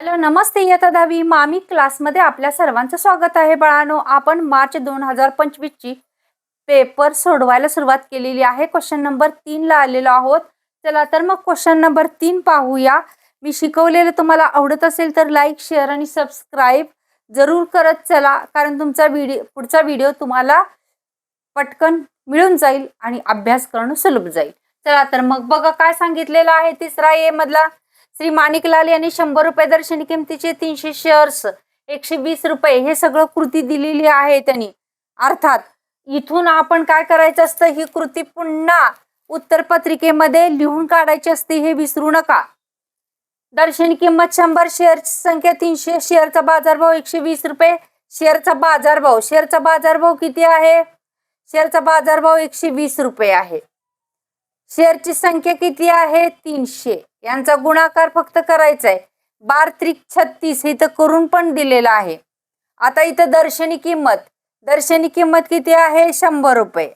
Hello नमस्ते इयत्ता दहावी मामी क्लासमध्ये आपल्या सर्वांचं स्वागत आहे. बाळानो आपण मार्च दोन हजार पंचवीसची पेपर सोडवायला सुरुवात केलेली आहे. क्वेश्चन नंबर तीनला आलेलो आहोत. चला तर मग क्वेश्चन नंबर तीन पाहूया. मी शिकवलेलं तुम्हाला आवडत असेल तर लाईक शेअर आणि सबस्क्राईब जरूर करत चला कारण तुमचा व्हिडिओ पुढचा व्हिडिओ तुम्हाला पटकन मिळून जाईल आणि अभ्यास करणं सुलभ जाईल. चला तर मग बघा काय सांगितलेलं आहे. तिसरा ए मधला. श्री माणिकलाल यांनी शंभर रुपये दर्शनी किमतीचे तीनशे शेअर्स एकशे वीस रुपये हे सगळं कृती दिलेली आहे त्यांनी. अर्थात इथून आपण काय करायचं असतं? ही कृती पुन्हा उत्तर पत्रिकेमध्ये लिहून काढायची असते हे विसरू नका. दर्शनी किंमत शंभर शेअरची संख्या तीनशे शेअरचा बाजारभाव एकशे वीस रुपये. शेअरचा बाजारभाव शेअरचा बाजारभाव किती आहे? शेअरचा बाजारभाव एकशे वीस रुपये आहे. शेअरची संख्या किती आहे? तीनशे. यांचा गुणाकार फक्त करायचा आहे बार त्रिक छत्तीस हे इथं करून पण दिलेलं आहे. आता इथं दर्शनी किंमत. दर्शनी किंमत किती आहे? शंभर रुपये.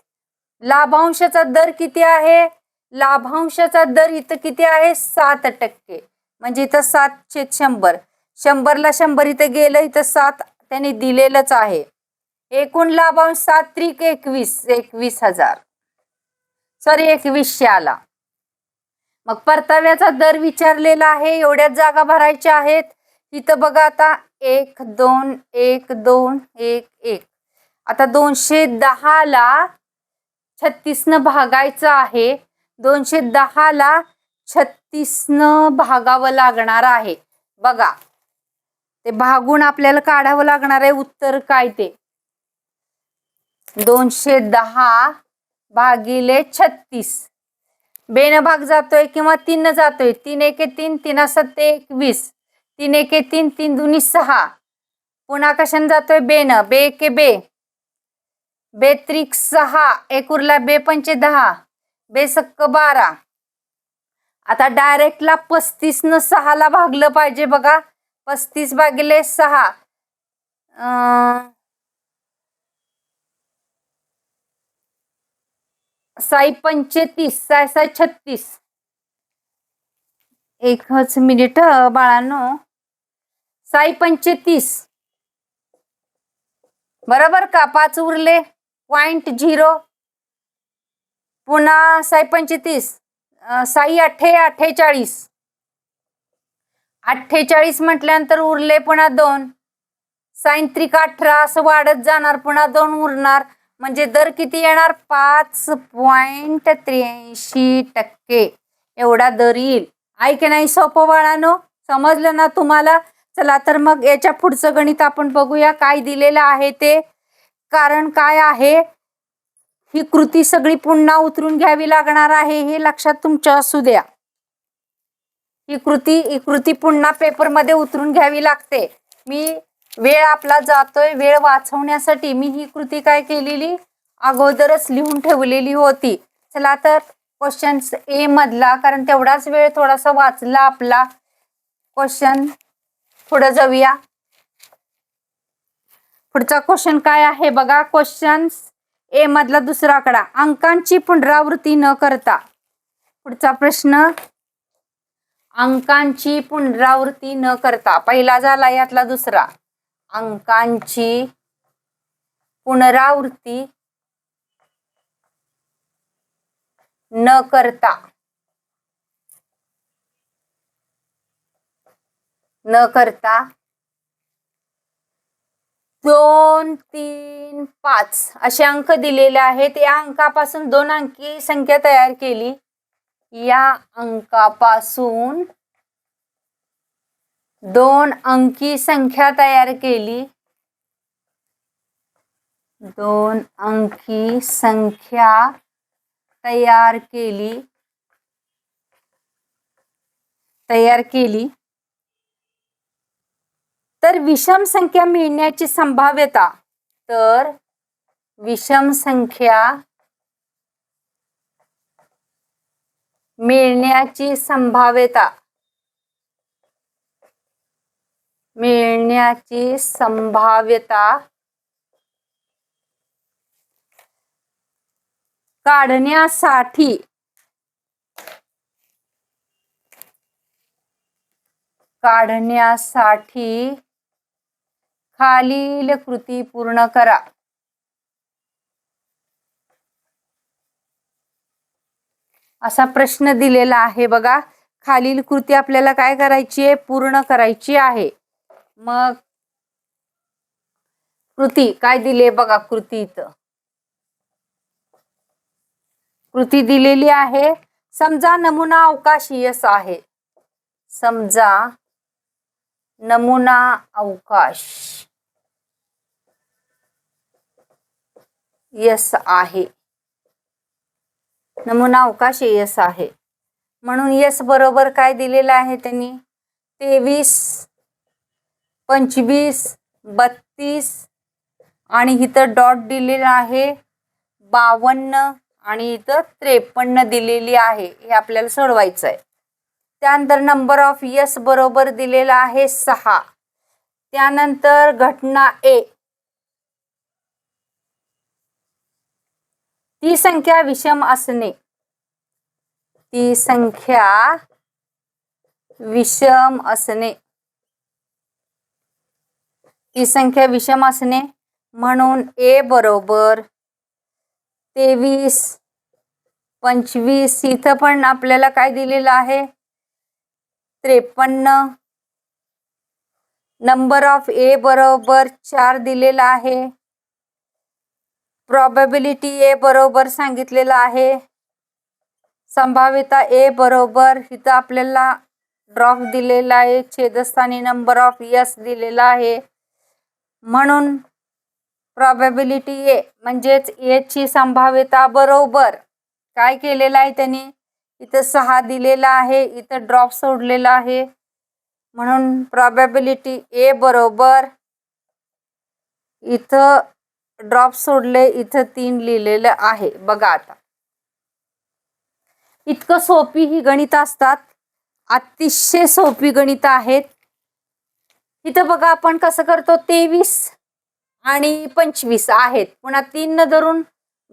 लाभांशाचा दर किती आहे? लाभांशाचा दर इथं किती आहे? सात टक्के. म्हणजे इथं सातशे शंभर. शंभरला शंभर इथं गेलं इथं सात त्यांनी दिलेलंच आहे. एकूण लाभांश सात त्रिक एकवीस. एकवीस हजार. सॉरी एकवीसशे आला. मग परताव्याचा दर विचारलेला आहे एवढ्याच जागा भरायच्या आहेत. तिथं बघा आता एक दोन एक दोन एक एक. आता दोनशे दहाला छत्तीसनं भागायचं आहे. दोनशे दहाला छत्तीसनं भागावं लागणार आहे. बघा. ते भागून आपल्याला काढावं लागणार आहे. उत्तर काय ते? दोनशे दहा भागिले छत्तीस. बेन भाग जातोय किंवा तीन जातोय. तीन एके तीन तीन सत्ते एकवीस तीन एके तीन तीन दुनी सहा. पुन्हा कशाने जातोय? बेन. बे एके बे. बे त्रिक सहा. एक उरला बे पंचे दहा. बे सक्क बारा. आता डायरेक्टला पस्तीसनं सहाला भागलं पाहिजे बघा. पस्तीस भागिले सहा. साई पंचे तीस साय साय छत्तीस. एकच मिनिट बाळांनो. साई पंचे तीस बरोबर का? पाच उरले. पॉइंट झिरो पुन्हा साई पंचेतीस. साई अठ्ठे अठ्ठेचाळीस. अठ्ठेचाळीस म्हटल्यानंतर उरले पुन्हा दोन. साईन अठरा असं वाढत जाणार. पुन्हा दोन उरणार. म्हणजे दर किती येणार? पाच पॉइंट त्र्याऐंशी टक्के. एवढा दर येईल. आहे की नाही सोपं बाळानो? समजलं ना तुम्हाला? चला तर मग याच्या पुढचं गणित आपण बघूया. काय दिलेलं आहे ते? कारण काय आहे? ही कृती सगळी पुन्हा उतरून घ्यावी लागणार आहे हे लक्षात तुमच्या असू द्या. ही कृती ही कृती पुन्हा पेपरमध्ये उतरून घ्यावी लागते. मी वेळ आपला जातोय वेळ वाचवण्यासाठी मी ही कृती काय केलेली? अगोदरच लिहून ठेवलेली होती. चला तर क्वेश्चन ए मधला कारण तेवढाच वेळ थोडासा वाचला आपला. क्वेश्चन पुढे जाऊया. पुढचा क्वेश्चन काय आहे बघा? क्वेश्चन ए मधला दुसरा आकडा अंकांची पुनरावृत्ती न करता. पुढचा प्रश्न. अंकांची पुनरावृत्ती न करता. पहिला झाला यातला दुसरा. अंकांची पुनरावृत्ती न करता न करता दोन तीन पाच असे अंक दिलेले आहेत. या अंकापासून दोन अंकी संख्या तयार केली. या अंकापासून दोन अंकी संख्या तयार केली. दोन अंकी संख्या तयार केली. तयार केली. तर विषम संख्या मिळण्याची संभाव्यता तर विषम संख्या मिळण्याची संभाव्यता मिळण्याची संभाव्यता काढण्यासाठी काढण्यासाठी खालील कृती पूर्ण करा. असा प्रश्न दिलेला आहे बघा. खालील कृती आपल्याला काय करायची आहे? पूर्ण करायची आहे. मग कृती काय दिले बघा कृती इथं. कृती दिलेली आहे समजा नमुना अवकाश यस आहे. समजा नमुना अवकाश यस आहे. नमुना अवकाश यस आहे. म्हणून यस बरोबर काय दिलेलं आहे त्यांनी? तेवीस पंचवीस बत्तीस आणि इथं डॉट दिलेलं आहे बावन्न आणि इथं त्रेपन्न दिलेली आहे. हे आपल्याला सोडवायचं आहे. त्यानंतर नंबर ऑफ यस बरोबर दिलेला आहे सहा. त्यानंतर घटना ए ती संख्या विषम असणे. ती संख्या विषम असणे. ती संख्या विषम असणे. म्हणून ए बरोबर तेवीस पंचवीस इथं पण आपल्याला काय दिलेलं आहे? त्रेपन्न. नंबर ऑफ ए बरोबर चार दिलेला आहे. प्रॉबेबिलिटी ए बरोबर सांगितलेलं आहे. संभाव्यता ए बरोबर इथं आपल्याला ड्रॉप दिलेला आहे. छेदस्थानी नंबर ऑफ यस दिलेला आहे. म्हणून प्रॉबेबिलिटी ए म्हणजेच एची संभाव्यता बरोबर काय केलेलं आहे त्यांनी? इथं सहा दिलेला आहे इथं ड्रॉप सोडलेला आहे. म्हणून प्रॉबेबिलिटी ए बरोबर इथं ड्रॉप सोडले इथं तीन लिहिलेलं आहे. बघा आता. इतकं सोपी ही गणित असतात. अतिशय सोपी गणित आहेत. इथं बघा आपण कसं करतो तेवीस आणि पंचवीस आहेत. पुन्हा तीन न धरून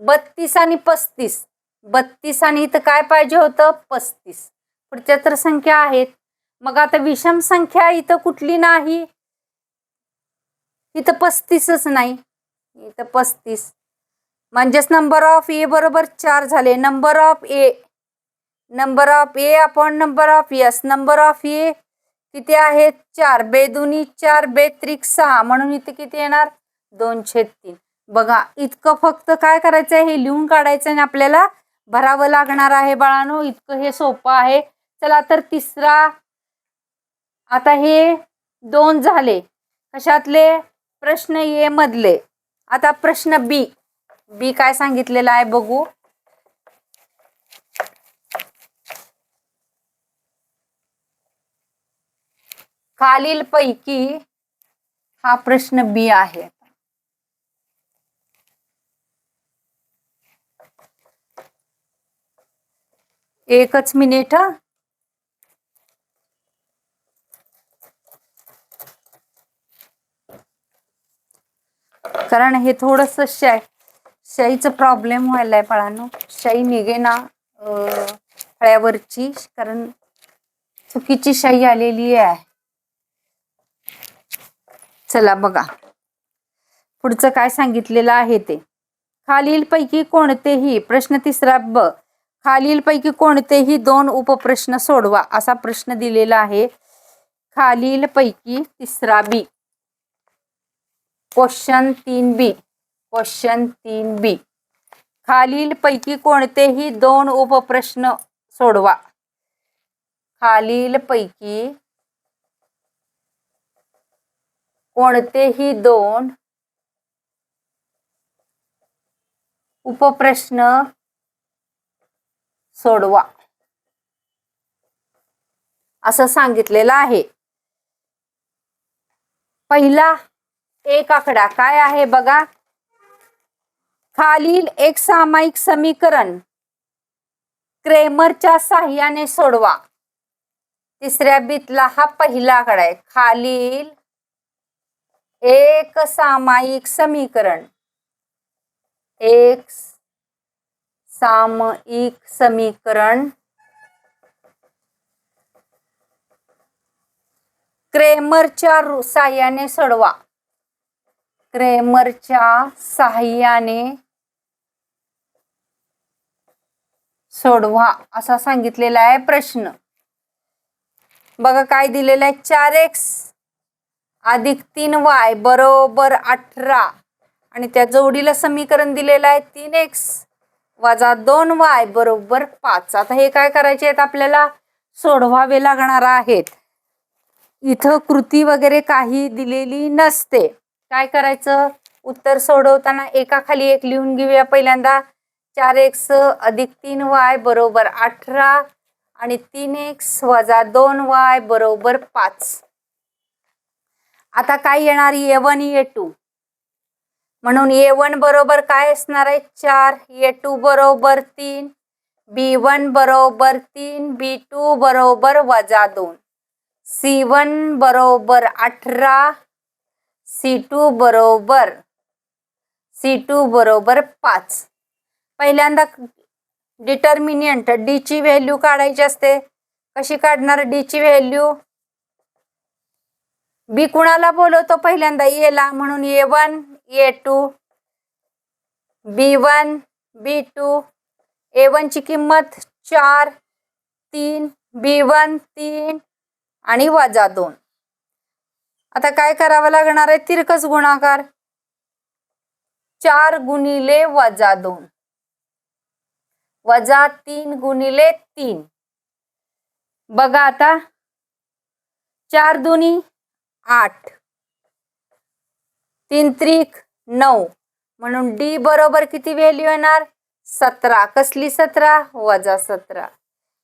बत्तीस आणि पस्तीस. बत्तीस आणि इथं काय पाहिजे होतं? पस्तीस. पुढच्या तर संख्या आहेत. मग आता विषम संख्या इथं कुठली नाही? इथं पस्तीसच नाही. इथं पस्तीस. म्हणजेच नंबर ऑफ ए बरोबर चार झाले. Number of A number of A upon number of S number of A किती आहेत? चार. बेदुनी चार. बेत्रिक सहा. म्हणून इथे किती येणार? दोनशे तीन. बघा इतकं फक्त काय करायचं आहे हे लिहून काढायचं आणि आपल्याला भरावं लागणार आहे बाळानो. इतकं हे सोपं आहे. चला तर तिसरा. आता हे दोन झाले. कशातले? प्रश्न ए मधले. आता प्रश्न बी. बी काय सांगितलेला आहे बघू. खालील पैकी हा प्रश्न बी आहे. एकच मिनिट हा. कारण हे थोडस शाई शाईचं प्रॉब्लेम व्हायलाय पळानो शाई निघे ना फळ्यावरची कारण चुकीची शाई आलेली आहे. चला बघा. पुढचं काय सांगितलेलं आहे ते? खालीलपैकी कोणतेही प्रश्न तिसरा ब. खालीलपैकी कोणतेही दोन उपप्रश्न सोडवा असा प्रश्न दिलेला आहे. खालीलपैकी तिसरा बी क्वेश्चन तीन बी क्वेश्चन तीन बी खालीलपैकी कोणतेही दोन उपप्रश्न सोडवा. खालीलपैकी कोणतेही दोन उपप्रश्न सोडवा. असं सांगितलेलं आहे. पहिला एक आकडा काय आहे बघा. खालील एक सामायिक समीकरण क्रेमरच्या साह्याने सोडवा. तिसऱ्या बीतला हा पहिला आकडा आहे. खालील एक सामायिक समीकरण. एक सामायिक समीकरण. क्रेमरच्या रु- साह्याने सोडवा. क्रेमरच्या साह्याने सोडवा असा सांगितलेला आहे प्रश्न. बघा काय दिलेलं आहे? चार एक्स अधिक तीन वाय बरोबर अठरा. आणि त्या जोडीला समीकरण दिलेलं आहे तीन एक्स वजा दोन वाय बरोबर पाच. आता हे काय करायचे आहेत आपल्याला? सोडवावे लागणार आहेत. इथं कृती वगैरे काही दिलेली नसते. काय करायचं? उत्तर सोडवताना एकाखाली एक लिहून घेऊया पहिल्यांदा. चार एक्स अधिक तीन वाय बरोबर अठरा. आणि तीन एक्स वजा दोन वाय बरोबर पाच. आता काय येणार? ए वन ए टू म्हणून ए वन बरोबर काय असणार आहे? चार. ए टू बरोबर तीन. बी वन बरोबर तीन. बी टू बरोबर वजा दोन. सी वन बरोबर अठरा. सी टू बरोबर सी टू बरोबर पाच. पहिल्यांदा डिटर्मिनियंट डी ची व्हॅल्यू काढायची असते. कशी काढणार? डी ची व्हॅल्यू बी कुणाला बोलवतो? पहिल्यांदा ए ला म्हणून A one A two B one B two. A वनची किंमत चार तीन बी वन तीन आणि वजा दोन. आता काय करावं लागणार आहे? तिरकस गुणाकार. चार गुणिले वजा दोन. वजा तीन गुणिले तीन. बघा आता. चार दुनी आठ. तीन त्रिक नऊ. म्हणून डी बरोबर किती व्हॅल्यू येणार? सतरा. कसली सतरा? वजा सतरा.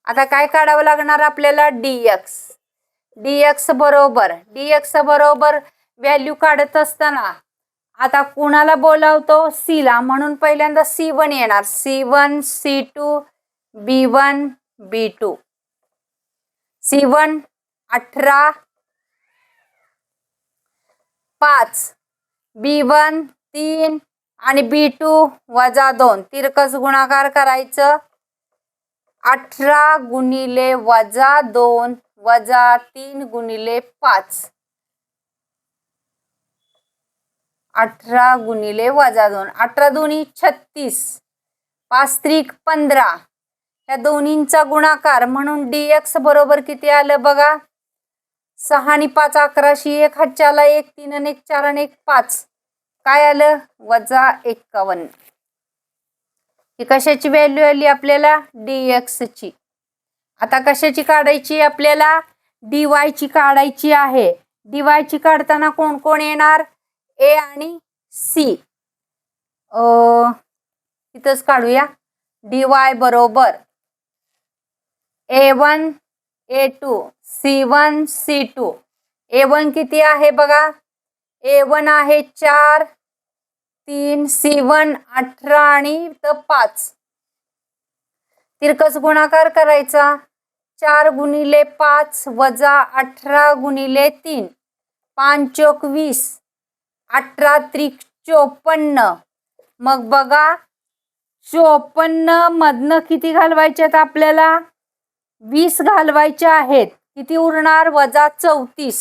आता काय काढावं लागणार आपल्याला? डी एक्स डी एक्स बरोबर. डी एक्स बरोबर व्हॅल्यू काढत असताना आता कुणाला बोलावतो? सीला म्हणून पहिल्यांदा सी वन येणार. C one C two B one B two C one अठरा पाच. बी वन तीन आणि बी टू वजा दोन. तिरकस गुणाकार करायचं. अठरा गुणिले वजा दोन वजा तीन गुणिले पाच. अठरा गुणिले वजा दोन. अठरा दोन्ही छत्तीस. पाच त्रिक पंधरा. या दोन्हींचा गुणाकार म्हणून डी एक्स बरोबर किती आलं बघा? सहा आणि पाच अकराशी एक हातच्याला एक तीन आणि एक चार आणि एक पाच. काय आलं? वजा एक्कावन्न. ही कशाची व्हॅल्यू आली आपल्याला? डी एक्सची आता कशाची काढायची आपल्याला? डी वायची काढायची आहे. डी वायची काढताना कोण कोण येणार? ए आणि सी इथंच काढूया. डी वाय बरोबर. A one A two C one C two. A one किती आहे बघा? ए वन आहे चार तीन सी वन अठरा आणि पाच. तिरकस गुणाकार करायचा. चार गुणिले पाच वजा अठरा गुणिले तीन. पाच चोक वीस. अठरा त्रिक चोपन्न. मग बघा चोपन्न मधनं किती घालवायचे आहेत आपल्याला? वीस घालवायचे आहेत. किती उरणार? वजा चौतीस.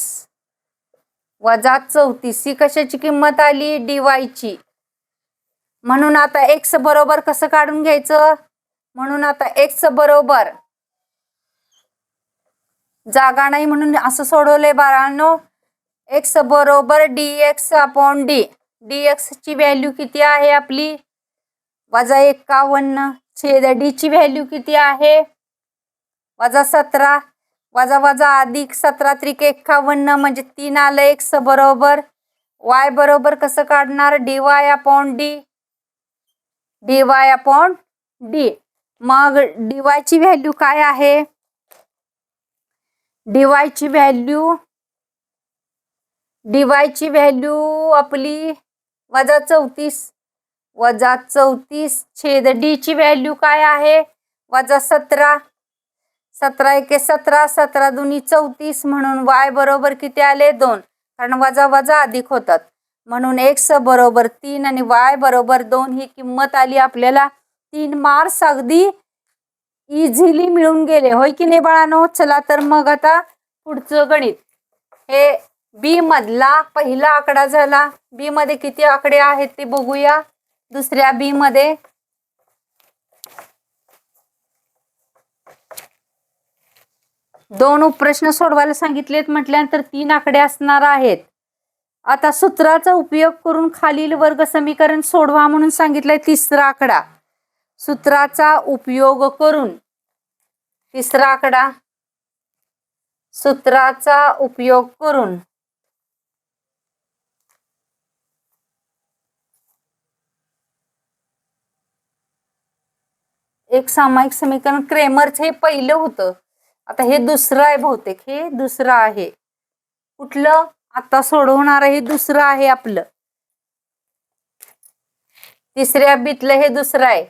वजा चौतीस. ही कशाची किंमत आली? डीवायची म्हणून आता एक्स बरोबर कसं काढून घ्यायचं? म्हणून आता एक्स बरोबर जागा नाही म्हणून असं सोडवलंय बाळांनो. एक्स बरोबर D X upon D D X ची व्हॅल्यू किती आहे आपली? वजा एक्कावन्न छेद डी ची व्हॅल्यू किती आहे? वजा सतरा. वजा वजा अधिक सतरा त्रिक एकावन्न म्हणजे तीन आलं एक्स बरोबर. वाय बरोबर कसं काढणार? D Y upon D D Y upon D मग डी वायची व्हॅल्यू काय आहे? डी वायची व्हॅल्यू डी वायची व्हॅल्यू आपली वजा चौतीस वजा चौतीस छेद डी ची व्हॅल्यू काय आहे? वजा सतरा सतरा एके सतरा सतरा दुनी चौतीस म्हणून वाय बरोबर किती आले? दोन. कारण वजा वजा अधिक होतात. म्हणून एक्स बरोबर तीन आणि वाय बरोबर दोन ही किंमत आली आपल्याला तीन मार्क्स अगदी इझिली मिळून गेले. होय की नाही बाळानो? चला तर मग आता पुढचं गणित. हे बी मधला पहिला आकडा झाला. बी मध्ये किती आकडे आहेत ते बघूया. दुसऱ्या बी मध्ये दोन उपप्रश्न सोडवायला सांगितलेत म्हटल्यानंतर तीन आकडे असणार आहेत. आता सूत्राचा उपयोग करून खालील वर्ग समीकरण सोडवा म्हणून सांगितलंय तिसरा आकडा. सूत्राचा उपयोग करून तिसरा आकडा. सूत्राचा उपयोग करून एक सामायिक समीकरण क्रेमरचं हे पहिलं होतं. आता हे दुसरं आहे बहुतेक. हे दुसरं आहे. कुठलं? आता सोडवणार हे दुसरं आहे आपलं. तिसऱ्या बीतलं हे दुसरं आहे.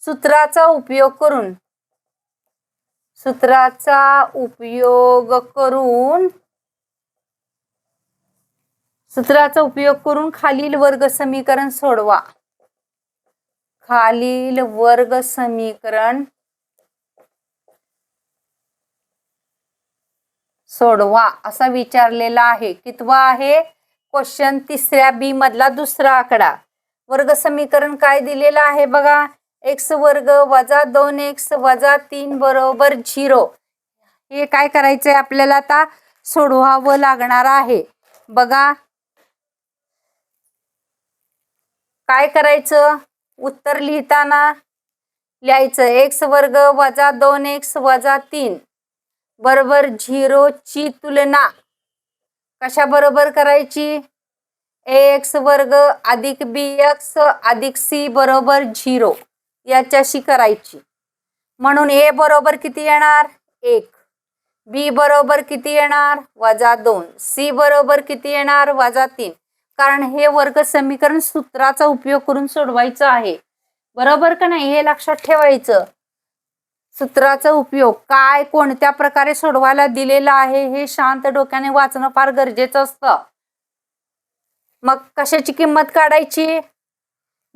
सूत्राचा उपयोग करून. सूत्राचा उपयोग करून. सूत्राचा उपयोग करून खालील वर्ग समीकरण सोडवा. खालील वर्ग समीकरण सोडवा असा विचारलेला आहे. कितवा आहे? क्वेश्चन तिसऱ्या बी मधला दुसरा आकडा वर्ग समीकरण काय दिलेलं आहे बघा? एक्स वर्ग वजा दोन एक्स वजा तीन बरोबर झिरो. हे काय करायचंय आपल्याला आता? सोडवावं लागणार आहे. बघा. काय करायचं? उत्तर लिहिताना लिहायचं. एक्स वर्ग वजा दोन एक्स वजा तीन. बरोबर झिरोची तुलना कशाबरोबर करायची? ए एक्स वर्ग अधिक बी एक्स अधिक सी बरोबर झिरो याच्याशी करायची. म्हणून ए बरोबर किती येणार? एक. बी बरोबर किती येणार? वजा दोन. सी बरोबर किती येणार? वजा तीन. कारण हे वर्ग समीकरण सूत्राचा उपयोग करून सोडवायचं आहे. बरोबर का नाही हे लक्षात ठेवायचं. सूत्राचा उपयोग काय कोणत्या प्रकारे सोडवायला दिलेला आहे हे शांत डोक्याने वाचणं फार गरजेचं असतं. मग कशाची किंमत काढायची?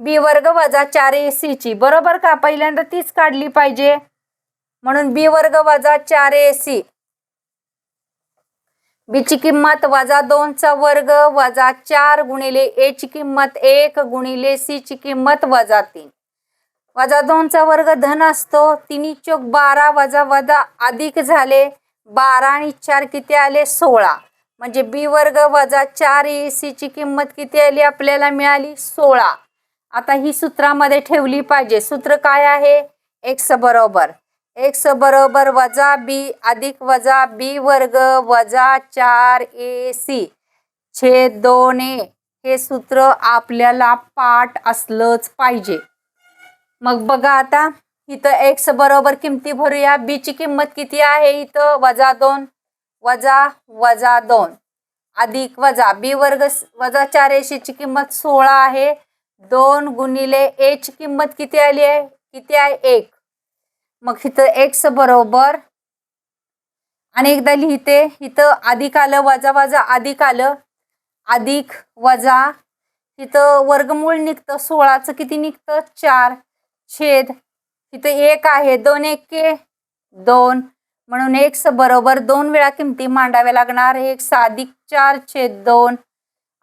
बी वर्ग वजा चार ए सी ची. बरोबर का? पहिल्यांदा तीच काढली पाहिजे. म्हणून बी वर्ग वजा चार ए सी बी ची किंमत वजा दोनचा वर्ग वजा चार गुणिले ए ची किंमत एक गुणिले सी ची किंमत वजा तीन. वजा दोनचा वर्ग धन असतो. तिन्ही चोक बारा वजा वजा अधिक झाले. बारा आणि चार किती आले? सोळा. म्हणजे बी वर्ग वजा चार ए सी ची किंमत किती आली? आपल्याला मिळाली सोळा. आता ही सूत्रामध्ये ठेवली पाहिजे. सूत्र काय आहे? एक्स बरोबर. एक्स बरोबर वजा बी अधिक वजा बी वर्ग वजा चार ए सी छेद दोन ए. हे सूत्र आपल्याला पाठ असलंच पाहिजे. मग बघा आता इथं एक्स बरोबर किमती भरूया. बी ची किंमत किती आहे इथं? वजा दोन. वजा वजा दोन. अधिक वजा. बी वर्ग वजा चार एशी ची किंमत सोळा आहे. दोन गुणिले ए ची किंमत किती आली आहे? किती आहे? एक. मग इथं एक्स बरोबर आणि एकदा लिहिते इथं अधिक आलं वजा वजा अधिक आलं. अधिक वजा. इथं वर्गमूळ निघतं सोळाचं किती निघतं? चार. छेद. इथं एक आहे दोन एके दोन. म्हणून एक्स बरोबर दोन वेळा किमती मांडाव्या लागणार. एक्स अधिक चार छेद दोन.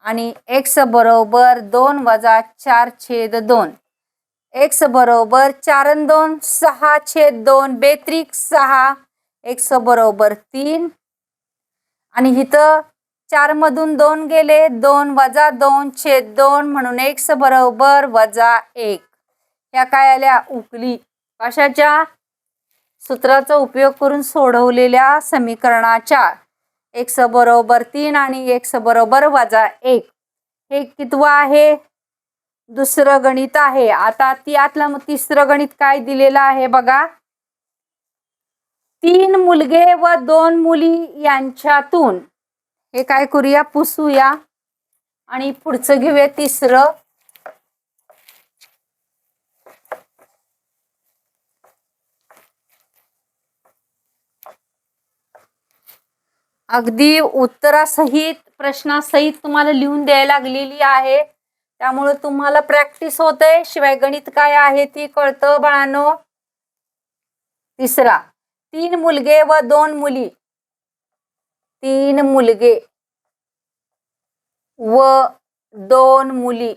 आणि एक्स बरोबर दोन वजा चार छेद दोन. एक्स बरोबर चार दोन सहा छेद दोन बेत्रिक सहा. एक्स बरोबर तीन. आणि इथं चार मधून दोन गेले दोन वजा दोन छेद दोन. म्हणून एक्स बरोबर वजा एक. ह्या काय आल्या? उकली. कशाच्या सूत्राचा उपयोग करून सोडवलेल्या समीकरणाच्या एक्स बरोबर तीन आणि एक्स बरोबर वजा एक. हे कितवं आहे? दुसरं गणित आहे. आता त्यातलं मग तिसरं गणित काय दिलेलं आहे बघा? तीन मुलगे व दोन मुली यांच्यातून हे काय करूया? पुसूया. आणि पुढचं घेऊया तिसरं अगदी उत्तरासहित प्रश्नासहित तुम्हाला लिहून द्यायला लागलेली आहे. त्यामुळे तुम्हाला प्रॅक्टिस होते शिवाय गणित काय आहे ती कळतं बाळांनो. तिसरा तीन मुलगे व दोन मुली. तीन मुलगे व दोन मुली.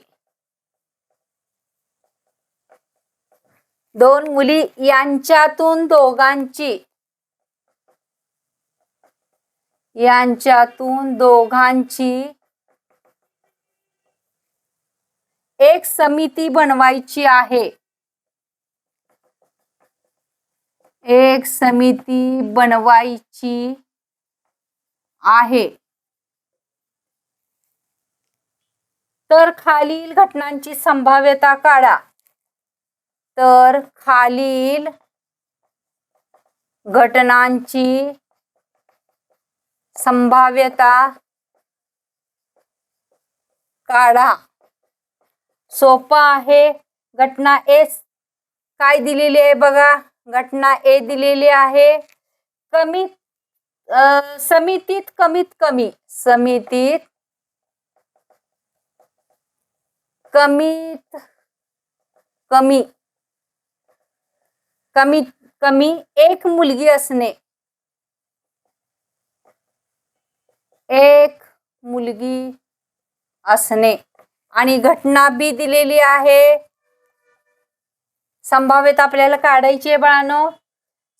दोन मुली यांच्यातून दोघांची. यांच्यातून दोघांची एक समिती बनवायची आहे. एक समिती बनवायची आहे. तर खालील घटनांची संभाव्यता काढा. तर खालील घटनांची संभाव्यता काढा. सोपं आहे. घटना एस काय दिलेली आहे बघा. घटना ए दिलेली आहे. कमीत अ, समितीत कमीत कमी. समितीत कमीत कमी. कमीत कमी एक मुलगी असणे. एक मुलगी असणे. आणि घटना बी दिलेली आहे. संभाव्यत आपल्याला काढायची आहे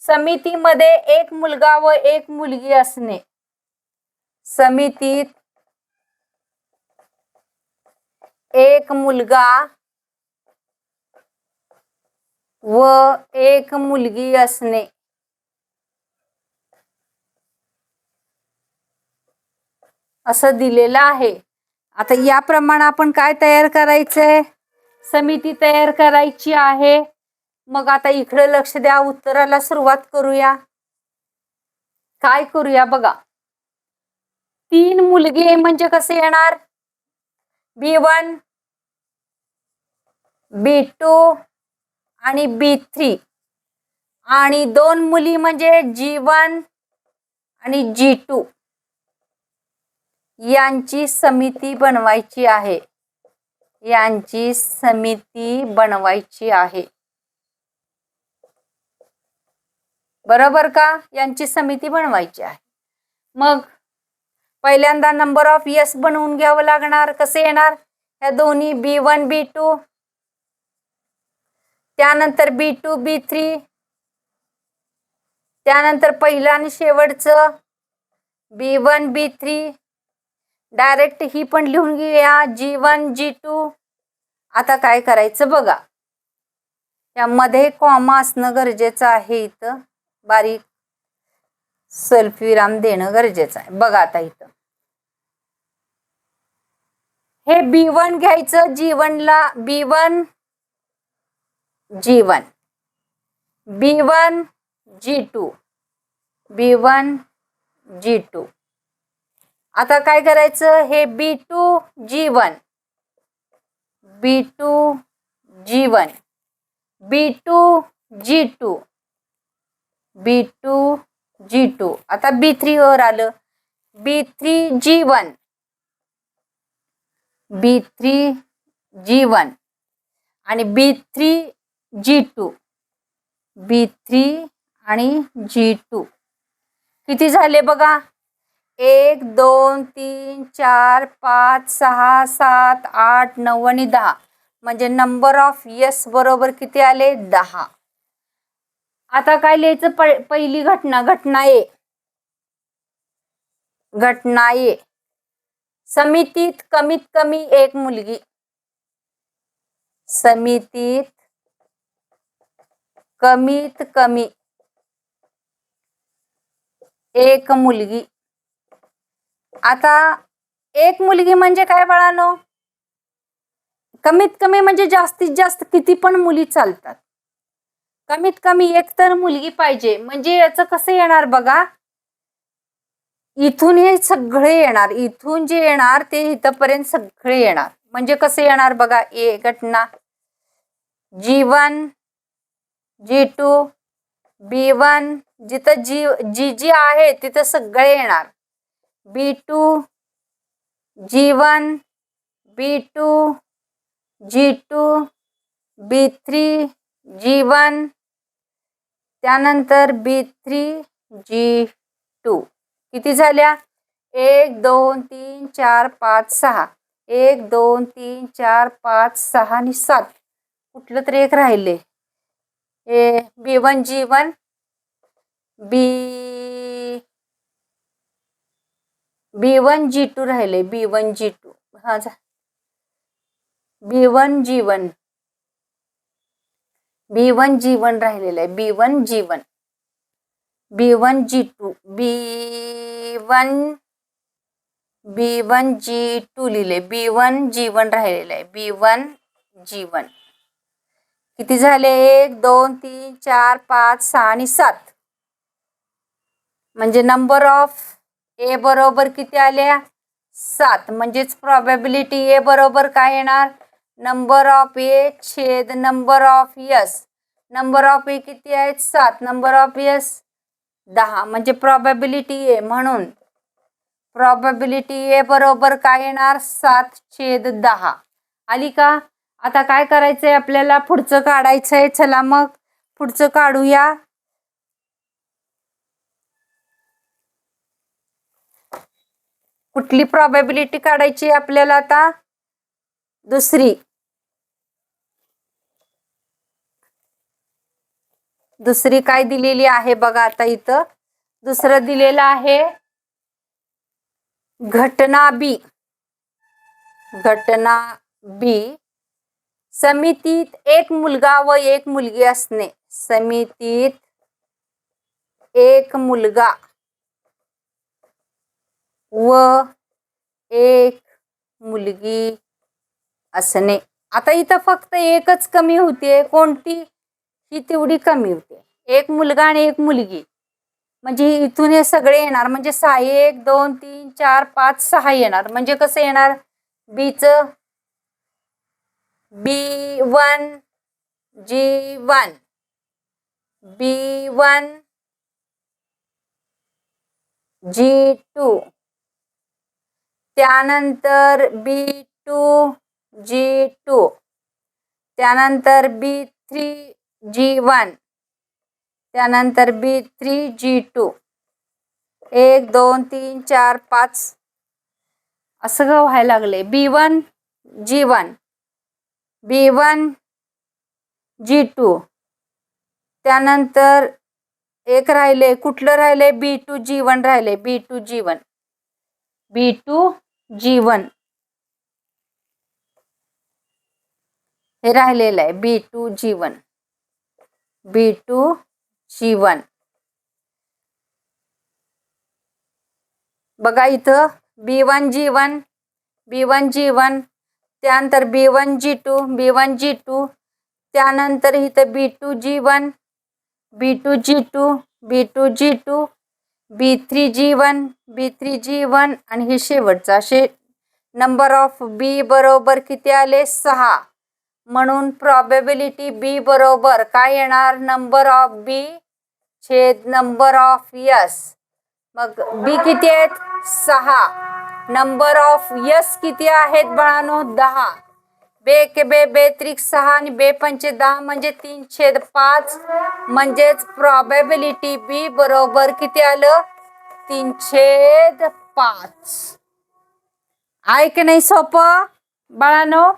समितीमध्ये एक मुलगा व एक मुलगी असणे. समितीत एक मुलगा व एक मुलगी असणे. असं दिलेलं आहे. आता याप्रमाणे आपण काय तयार करायचंय? समिती तयार करायची आहे. मग आता इकडे लक्ष द्या उत्तराला सुरुवात करूया. काय करूया बघा. तीन मुलगे म्हणजे कसे येणार? बी वन बी टू आणि बी थ्री. आणि दोन मुली म्हणजे जी वन आणि जी टू. यांची समिती बनवायची आहे. यांची समिती बनवायची आहे. बरोबर का? यांची समिती बनवायची आहे. मग पहिल्यांदा नंबर ऑफ यस बनवून घ्यावं लागणार. कसे येणार? ह्या दोन्ही बी वन बी टू त्यानंतर बी टू बी थ्री त्यानंतर पहिलं आणि शेवटचं. B one B three direct ही पण लिहून घेऊया. जी वन जी टू आता काय करायचं बघा. यामध्ये कॉमा असणं गरजेचं आहे इथं. बारीक विराम देणं गरजेचं आहे. बघा आता इथं. हे बी वन घ्यायचं. जी वनला B one G one B one G two B one G two आता काय करायचं? हे B two G one B two G one B two G two B two G two आता B three वर आलं. B three G one B three G one आणि B three G two B three आणि G to किती झाले बघा? एक दोन तीन चार पाच सहा सात आठ नऊ आणि दहा. म्हणजे नंबर ऑफ यस बरोबर किती आले? दहा. आता काय लिहायचं? प- पहिली घटना घटना ए. घटना ए. समितीत कमीत कमी एक मुलगी. समितीत कमीत कमी एक मुलगी. आता एक मुलगी म्हणजे काय बाळानो? कमीत कमी म्हणजे जास्तीत जास्त किती पण मुली चालतात. कमीत कमी एक तर मुलगी पाहिजे. म्हणजे याचं कसं येणार बघा? इथून हे सगळे येणार. इथून जे येणार ते इथपर्यंत सगळे येणार. म्हणजे कसं येणार बघा? ए घटना. G one G two B one जिथं जी जी जी आहे तिथं सगळे येणार. B two G one B two G two B three G one त्यानंतर बी थ्री जी टू. किती झाल्या? एक दोन तीन चार पाच सहा. एक दोन तीन चार पाच सहा आणि सात. कुठलं तरी एक राहिले. A B one G one B B one G two राहिले. B one G two. हा जा. B one G one. B one G one राहिलेलं आहे. B one G one. B one G two. B one. B one G two लिहिले. B one G one राहिलेलं आहे. B one G one. किती झाले? एक दोन तीन चार पाच सहा आणि सात. म्हणजे नंबर ऑफ ए बरोबर किती आल्या? सात. म्हणजेच प्रॉबॅबिलिटी ए बरोबर काय येणार? नंबर ऑफ ए छेद number of S number of A किती आहेत? सात. नंबर ऑफ यस दहा. म्हणजे प्रॉबॅबिलिटी ए म्हणून. प्रॉबॅबिलिटी ए बरोबर काय येणार? सात छेद दहा. आली का? आता काय करायचंय आपल्याला? पुढचं काढायचंय. चला मग. पुढचं काढूया. कुठली प्रॉबॅबिलिटी काढायची आपल्याला आता? दुसरी. दुसरी काय दिलेली आहे बघा आता इथं. दुसरं दिलेलं आहे घटना बी. घटना बी. समितीत एक मुलगा व एक मुलगी असणे. समितीत एक मुलगा. व एक मुलगी असणे. आता इथं फक्त एकच कमी होते कोणती? ही तेवढी कमी होते एक मुलगा आणि एक मुलगी. म्हणजे इथून हे सगळे येणार. म्हणजे सहा एक दोन तीन चार पाच सहा येणार. म्हणजे कसं येणार? बीचं B one G one. B one G two. त्यानंतर बी टू जी टू. त्यानंतर बी थ्री जी वन. त्यानंतर बी थ्री जी टू. एक दोन तीन चार पाच. असं का व्हायला लागले B one G one. B one G two. त्यानंतर एक राहिले कुठलं राहिले बी टू जी वन राहिले B two G one. B two G one हे B two G one B two G one बघा B one G one B one G one त्यानंतर B one G two B one G two त्यानंतर इथं B two G one B two G two B two G two B three G one B three G one आणि हे शेवटचा असे number of बी बरोबर किती आले? सहा. म्हणून प्रॉबेबिलिटी बी बरोबर काय येणार? नंबर ऑफ बी छेद नंबर ऑफ यस मग बी किती आहेत? सहा. नंबर ऑफ यस किती आहेत? बाळानो दहा. बे के बे बे त्रिक सहा आणि बे पंचे दहा म्हणजे तीन छेद पाच म्हणजेच प्रॉबेबिलिटी बी बरोबर किती आलं? तीन छेद पाच. आहे की नाही सोपं? बाळानो